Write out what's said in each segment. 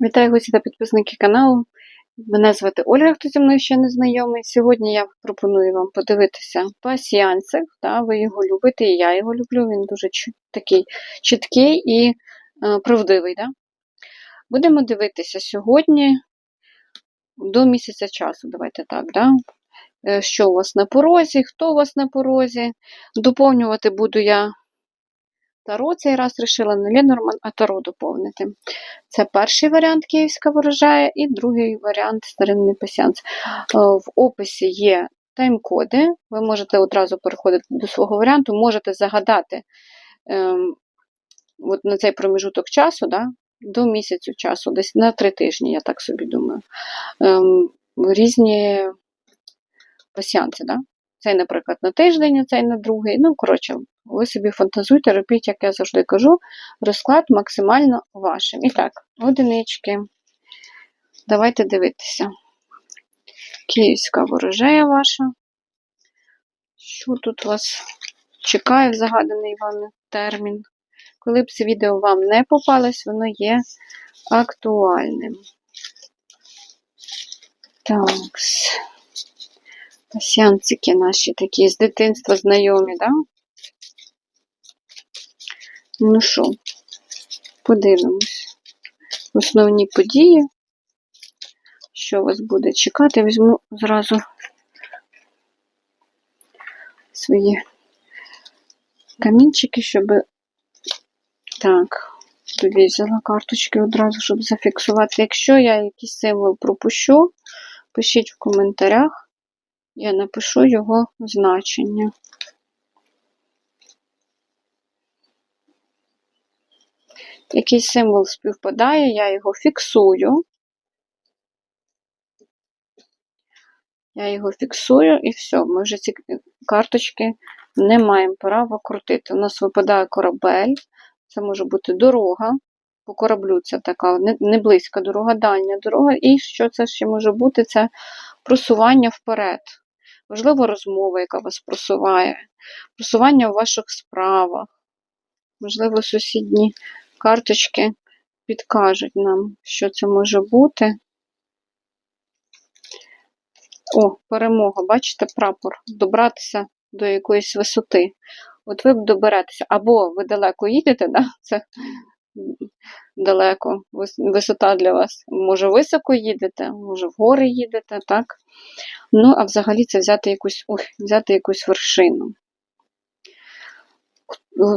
Вітаю гості та підписники каналу. Мене звати Ольга, хто зі мною ще не знайомий. Сьогодні я пропоную вам подивитися пасіянців. Та, ви його любите, і я його люблю. Він дуже такий чіткий і е, правдивий. Да? Будемо дивитися сьогодні до місяця часу. Давайте так. Да? Е, Що у вас на порозі, хто у вас на порозі. Доповнювати буду я Таро цей раз вирішила не Ленорман, а Таро доповнити. Це перший варіант Київська ворожая і другий варіант старинний пасіанс. Е, В описі є тайм-коди. Ви можете одразу переходити до свого варіанту, можете загадати ем, от на цей проміжуток часу, да, до місяцю часу, десь на три тижні, я так собі думаю. Ем, різні пасіанси. Да? Цей, наприклад, на тиждень, а цей на другий. Ну, коротше, ви собі фантазуйте, робіть, як я завжди кажу, розклад максимально вашим. І так, одинички. Давайте дивитися. Київська ворожея ваша. Що тут вас чекає в загаданий вами термін? Коли б це відео вам не попалось, воно є актуальним. Пасіанцики наші такі з дитинства знайомі? Да? Ну що, подивимось. Основні події. Що вас буде чекати? Візьму зразу свої камінчики, щоб. Так, тоді взяла карточки одразу, щоб зафіксувати. Якщо я якийсь символ пропущу, пишіть в коментарях, я напишу його значення. який символ співпадає, я його фіксую. Я його фіксую і все, ми вже ці карточки не маємо права крутити. У нас випадає корабель, це може бути дорога. По кораблю це така не близька дорога, дальня дорога. І що це ще може бути? Це просування вперед. Можливо, розмова, яка вас просуває, просування в ваших справах, можливо, сусідні карточки підкажуть нам, що це може бути. О, перемога, бачите, прапор. Добратися до якоїсь висоти. От ви б доберетеся, або ви далеко їдете, да? це далеко, висота для вас. Може, високо їдете, може, в гори їдете, так? Ну, а взагалі це взяти якусь, ой, взяти якусь вершину.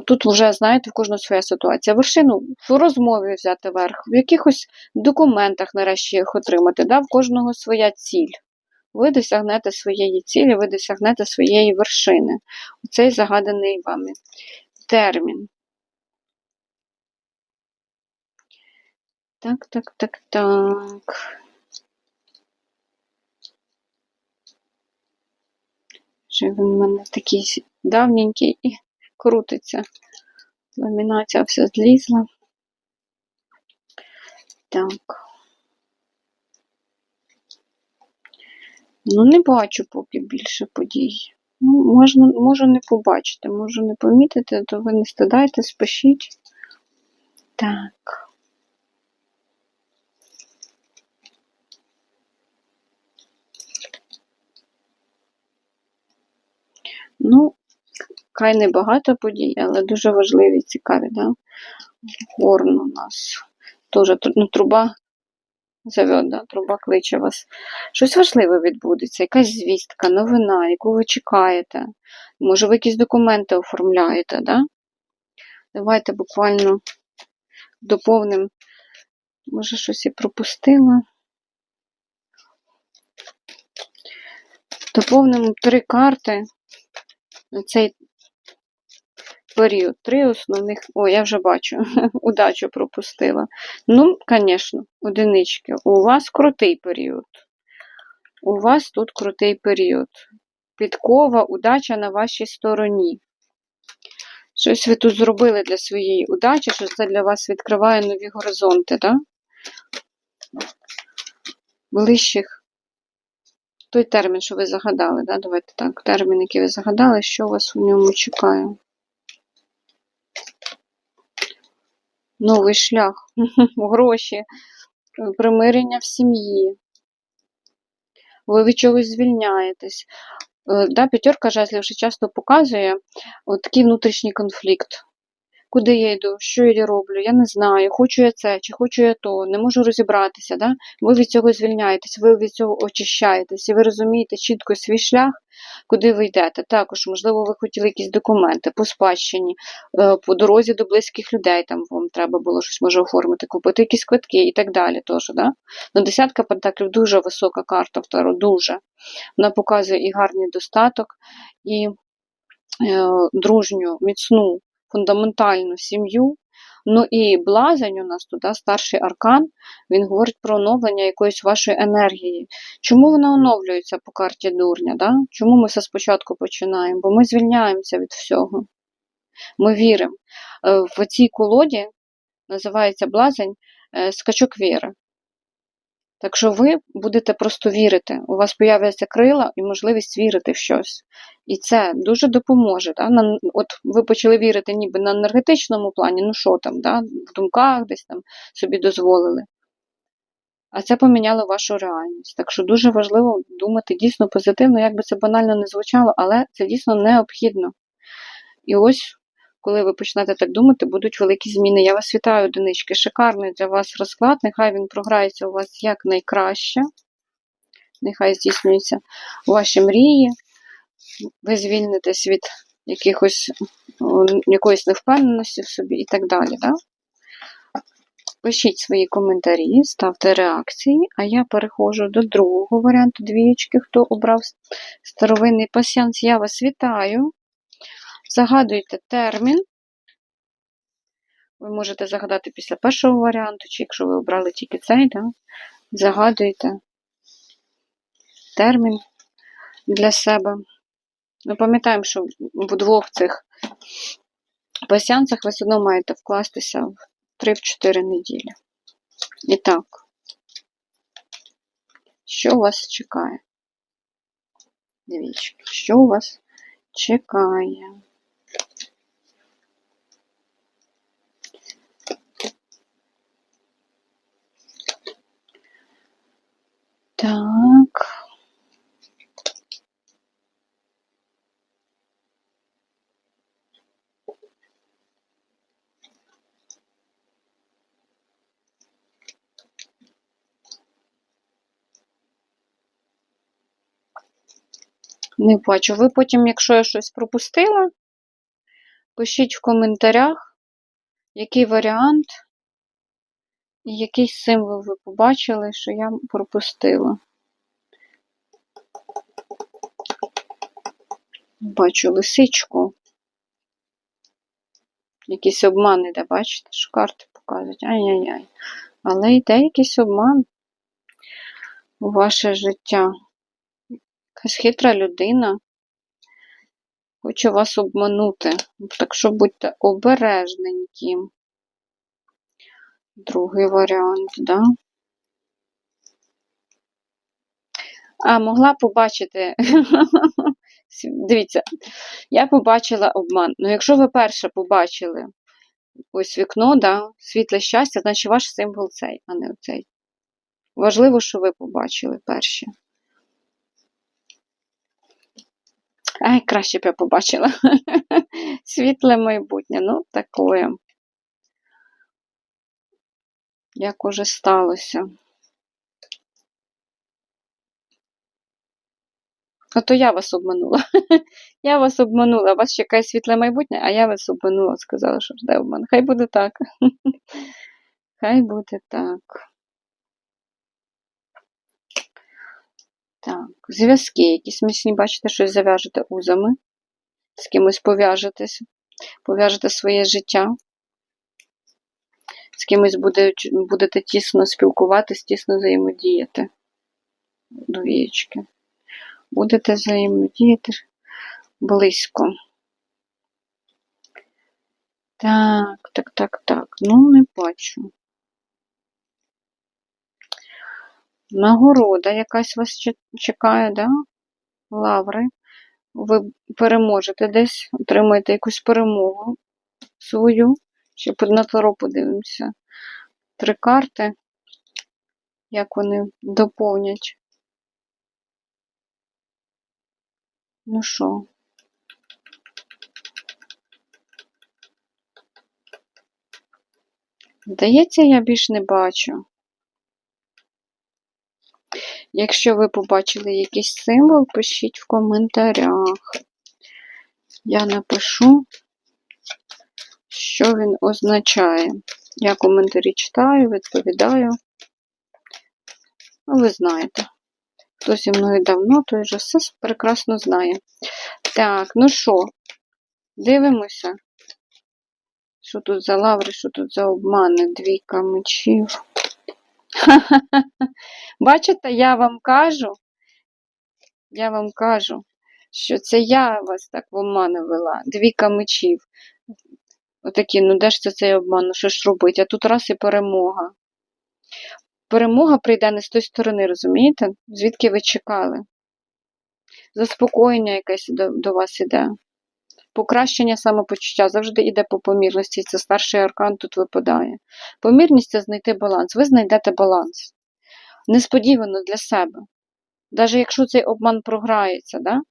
Тут вже, знаєте, в кожного своя ситуація. Вершину в розмові взяти верх, в якихось документах, нарешті, їх отримати. Да? В кожного своя ціль. Ви досягнете своєї цілі, ви досягнете своєї вершини. Оцей загаданий вами термін. Так, так, так, так. Вже він у мене такий давненький і крутиться. Ламінація все злізла. Так. Ну, не бачу поки більше подій. Ну, можна, Можу не побачити, можу не помітити, то ви не стидайте, спишіть. Так. Ну, Хай не багато подій, але дуже важливі цікаві. Да? Горн у нас теж ну, труба зовет, да? труба кличе вас. Щось важливе відбудеться, якась звістка, новина, яку ви чекаєте. Може, ви якісь документи оформляєте, да? Давайте буквально доповнимо. Може, щось і пропустила. Доповнимо три карти на цей період. Три основних. О, я вже бачу, удачу пропустила. Ну, звісно, одинички. У вас крутий період. У вас тут крутий період. Підкова, удача на вашій стороні. Щось ви тут зробили для своєї удачі, що це для вас відкриває нові горизонти, так? Ближчих. Той термін, що ви загадали, да? давайте так, термін, який ви загадали, що вас у ньому чекає. новий шлях, гроші, примирення в сім'ї. Ви від чогось звільняєтесь. Е, Да, п'ятерка жезлів вже часто показує от такий внутрішній конфлікт. Куди я йду, що я роблю, я не знаю, хочу я це, чи хочу я то, не можу розібратися. Да? Ви від цього звільняєтесь, ви від цього очищаєтесь, і ви розумієте чітко свій шлях, куди ви йдете. Також, можливо, ви хотіли якісь документи по спадщині, е, по дорозі до близьких людей, там вам треба було щось може оформити, купити якісь квитки і так далі. Тож, да? Ну, десятка пентаклів дуже висока карта в Таро, дуже. Вона показує і гарний достаток, і е, дружню, міцну, фундаментальну сім'ю. Ну і блазень у нас туди, старший аркан, він говорить про оновлення якоїсь вашої енергії. Чому вона оновлюється по карті дурня? Да? Чому ми все спочатку починаємо? Бо ми звільняємося від всього. Ми віримо. Е, В цій колоді називається блазень е, скачок віри. Так що ви будете просто вірити. У вас появляться крила і можливість вірити в щось. І це дуже допоможе. Да? На, от ви почали вірити ніби на енергетичному плані, ну що там, да? в думках десь там собі дозволили. А це поміняло вашу реальність. Так що дуже важливо думати дійсно позитивно, як би це банально не звучало, але це дійсно необхідно. І ось, коли ви почнете так думати, будуть великі зміни. Я вас вітаю, одинички. Шикарний для вас розклад. Нехай він програється у вас як найкраще. Нехай здійснюються ваші мрії. Ви звільнитесь від якихось, якоїсь невпевненості в собі і так далі. Да? Пишіть свої коментарі, ставте реакції, а я переходжу до другого варіанту двієчки, хто обрав старовинний пасіанс. Я вас вітаю. Загадуйте термін. Ви можете загадати після першого варіанту, чи якщо ви обрали тільки цей, да? загадуйте термін для себе. Ми пам'ятаємо, що в двох цих пасіанцях ви все одно маєте вкластися в 3-4 неділі. І так, що вас чекає? Дивіться, що у вас чекає? Так. Не бачу. Ви потім, якщо я щось пропустила, пишіть в коментарях, який варіант і який символ ви побачили, що я пропустила. Бачу лисичку. Якийсь обман іде, бачите, що карти показують. Ай-яй-яй. Але йде якийсь обман у ваше життя. Якась хитра людина хоче вас обманути. Так що будьте обережненькі. Другий варіант, да? А, могла побачити. Дивіться, я побачила обман. Ну, якщо ви перше побачили ось вікно, да, світле щастя, значить ваш символ цей, а не оцей. Важливо, що ви побачили перші. Ай, краще б я побачила. Світле майбутнє. Ну, такое. Як уже сталося. Ото я вас обманула. Я вас обманула. Вас чекає світле майбутнє, а я вас обманула, сказала, що жде обман. Хай буде так. Хай буде так. Так, зв'язки якісь міцні, бачите, щось зав'яжете узами, з кимось пов'яжетесь, пов'яжете своє життя, з кимось буде, будете тісно спілкуватись, тісно взаємодіяти. Двієчки. Будете взаємодіяти близько. Так, так, так, так. Ну, не бачу. Нагорода якась вас чекає, да? Лаври. Ви переможете десь, отримаєте якусь перемогу свою. Ще на таро подивимося. Три карти. як вони доповнять. Ну що? Здається, я більш не бачу. Якщо ви побачили якийсь символ, пишіть в коментарях. Я напишу, що він означає. Я коментарі читаю, відповідаю. Ну, ви знаєте. Хто зі мною давно, той вже все прекрасно знає. Так, ну що, дивимося. Що тут за лаври, що тут за обмани? Двійка мечів. Бачите, я вам кажу, я вам кажу, що це я вас так в обман вела. Двійка мечів. Отакі, ну де ж це цей обман? Ну що ж робить? А тут раз і перемога. Перемога прийде не з тої сторони, розумієте? Звідки ви чекали? Заспокоєння якесь до, до вас іде. Покращення самопочуття завжди йде по помірності. Це старший аркан тут випадає. Помірність це знайти баланс. Ви знайдете баланс. Несподівано для себе. Навіть якщо цей обман програється, да?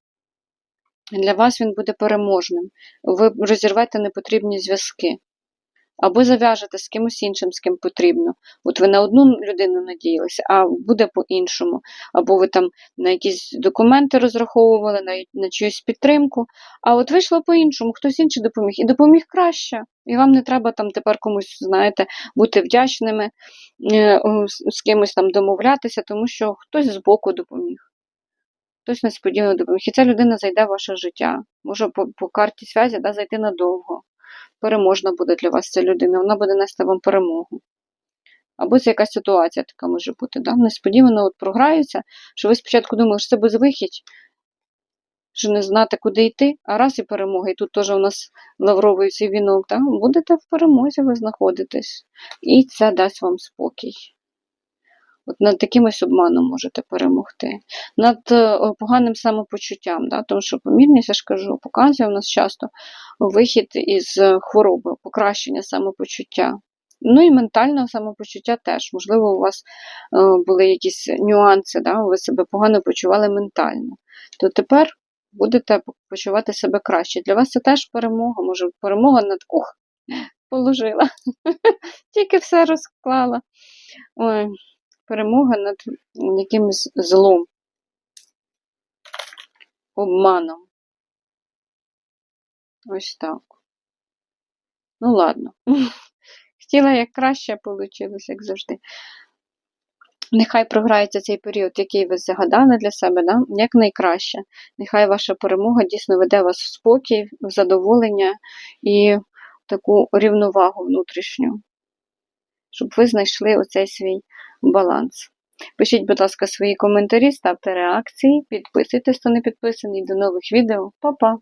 для вас він буде переможним. Ви розірвете непотрібні зв'язки. Або зав'яжете з кимось іншим, з ким потрібно. От ви на одну людину надіялися, а буде по-іншому. Або ви там на якісь документи розраховували, на, на чиюсь підтримку. А от вийшло по-іншому, хтось інший допоміг. І допоміг краще. І вам не треба там тепер комусь, знаєте, бути вдячними, е, з кимось там домовлятися, тому що хтось збоку допоміг. Хтось несподівано допоміг. І ця людина зайде в ваше життя. Може по, по карті зв'язі да, зайти надовго переможна буде для вас ця людина, вона буде нести вам перемогу. Або це якась ситуація така може бути. Да? Несподівано от програється, що ви спочатку думали, що це безвихідь, що не знати, куди йти, а раз і перемога. І тут теж у нас лавровий цей вінок, да? будете в перемозі, ви знаходитесь. І це дасть вам спокій. От над якимось обманом можете перемогти, над е, поганим самопочуттям, да? тому що помірність, я ж кажу, показує у нас часто вихід із е, хвороби, покращення самопочуття. Ну і ментального самопочуття теж. Можливо, у вас е, були якісь нюанси, да? ви себе погано почували ментально. То тепер будете почувати себе краще. Для вас це теж перемога, може, перемога над ух, положила. Тільки все розклала. Ой перемога над якимось злом, обманом. Ось так. Ну, ладно. Хотіла як краще, вийшло, як завжди. Нехай програється цей період, який ви загадали для себе, да? як найкраще. Нехай ваша перемога дійсно веде вас в спокій, в задоволення і таку рівновагу внутрішню, щоб ви знайшли оцей свій баланс. Пишіть, будь ласка, свої коментарі, ставте реакції, підписуйтесь, хто не підписаний. До нових відео. Па-па!